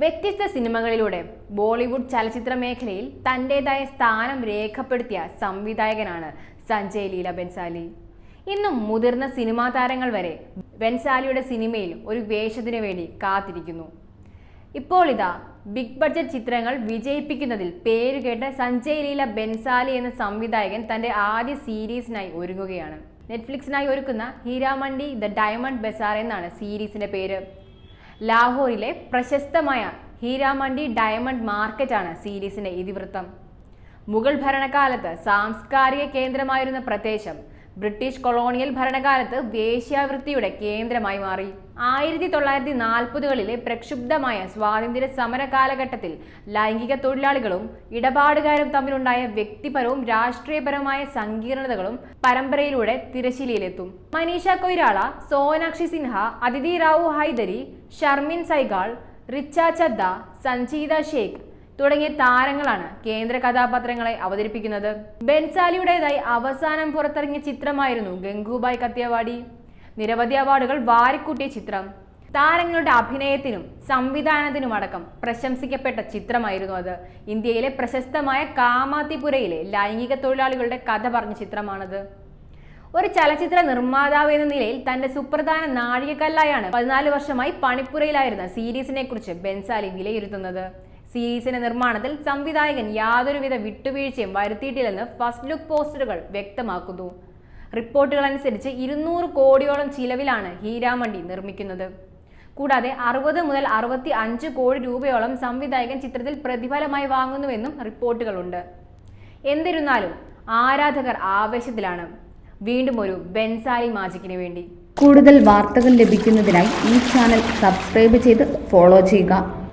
വ്യത്യസ്ത സിനിമകളിലൂടെ ബോളിവുഡ് ചലച്ചിത്ര മേഖലയിൽ തന്റെതായ സ്ഥാനം രേഖപ്പെടുത്തിയ സംവിധായകനാണ് സഞ്ജയ് ലീല ബെൻസാലി. ഇന്നും മുതിർന്ന സിനിമാ താരങ്ങൾ വരെ ബെൻസാലിയുടെ സിനിമയിൽ ഒരു വേഷത്തിനു വേണ്ടി കാത്തിരിക്കുന്നു. ഇപ്പോൾ ഇതാ ബിഗ് ബഡ്ജറ്റ് ചിത്രങ്ങൾ വിജയിപ്പിക്കുന്നതിൽ പേരുകേട്ട സഞ്ജയ് ലീല ബെൻസാലി എന്ന സംവിധായകൻ തന്റെ ആദ്യ സീരീസിനായി ഒരുങ്ങുകയാണ്. നെറ്റ്ഫ്ലിക്സിനായി ഒരുക്കുന്ന ഹീരാമണ്ടി ദ ഡയമണ്ട് ബസാർ എന്നാണ് സീരീസിന്റെ പേര്. ലാഹോറിലെ പ്രശസ്തമായ ഹീരാമണ്ടി ഡയമണ്ട് മാർക്കറ്റാണ് സീരീസിന്റെ ഇതിവൃത്തം. മുഗൾ ഭരണകാലത്ത് സാംസ്കാരിക കേന്ദ്രമായിരുന്ന പ്രദേശം ബ്രിട്ടീഷ് കൊളോണിയൽ ഭരണകാലത്ത് വേശ്യാവൃത്തിയുടെ കേന്ദ്രമായി മാറി. ആയിരത്തി തൊള്ളായിരത്തി നാൽപ്പതുകളിലെ പ്രക്ഷുബ്ധമായ സ്വാതന്ത്ര്യ സമര കാലഘട്ടത്തിൽ ലൈംഗിക തൊഴിലാളികളും ഇടപാടുകാരും തമ്മിലുണ്ടായ വ്യക്തിപരവും രാഷ്ട്രീയപരമായ സങ്കീർണതകളും പരമ്പരയിലൂടെ തിരശ്ശീലയിലെത്തും. മനീഷ കൊയ്രാള സോനാക്ഷി സിൻഹ അതിഥി റാവു ഹൈദരി ഷർമിൻ സൈഗാൾ റിച്ച ചദ്ദ സഞ്ജീത ഷേഖ് തുടങ്ങിയ താരങ്ങളാണ് കേന്ദ്ര കഥാപാത്രങ്ങളെ അവതരിപ്പിക്കുന്നത്. ബെൻസാലിയുടേതായി അവസാനം പുറത്തിറങ്ങിയ ചിത്രമായിരുന്നു ഗംഗൂബായ് കത്തിയവാടി. നിരവധി അവാർഡുകൾ വാരിക്കൂട്ടിയ ചിത്രം. താരങ്ങളുടെ അഭിനയത്തിനും സംവിധാനത്തിനുമടക്കം പ്രശംസിക്കപ്പെട്ട ചിത്രമായിരുന്നു അത്. ഇന്ത്യയിലെ പ്രശസ്തമായ കാമാത്തിപുരയിലെ ലൈംഗിക തൊഴിലാളികളുടെ കഥ പറഞ്ഞ ചിത്രമാണത്. ഒരു ചലച്ചിത്ര നിർമ്മാതാവ് എന്ന നിലയിൽ തന്റെ സുപ്രധാന നാഴികക്കല്ലായാണ് പതിനാല് വർഷമായി പണിപ്പുരയിലായിരുന്ന സീരീസിനെ കുറിച്ച് ബെൻസാലി വിലയിരുത്തുന്നത്. സീരീസിന്റെ നിർമ്മാണത്തിൽ സംവിധായകൻ യാതൊരുവിധ വിട്ടുവീഴ്ചയും വരുത്തിയിട്ടില്ലെന്ന് ഫസ്റ്റ് ലുക്ക് പോസ്റ്ററുകൾ വ്യക്തമാക്കുന്നു. റിപ്പോർട്ടുകൾ അനുസരിച്ച് ഇരുന്നൂറ് കോടിയോളം ചിലവിലാണ് ഹീരാമണ്ടി നിർമ്മിക്കുന്നത്. കൂടാതെ അറുപത് മുതൽ അറുപത്തി അഞ്ച് കോടി രൂപയോളം സംവിധായകൻ ചിത്രത്തിൽ പ്രതിഫലമായി വാങ്ങുന്നുവെന്നും റിപ്പോർട്ടുകളുണ്ട്. എന്നിരുന്നാലും ആരാധകർ ആവേശത്തിലാണ്. വീണ്ടും ഒരു ബെൻസാലി മാജിക്കിന് വേണ്ടി. കൂടുതൽ വാർത്തകൾ ലഭിക്കുന്നതിനായി ഈ ചാനൽ സബ്സ്ക്രൈബ് ചെയ്ത് ഫോളോ ചെയ്യുക.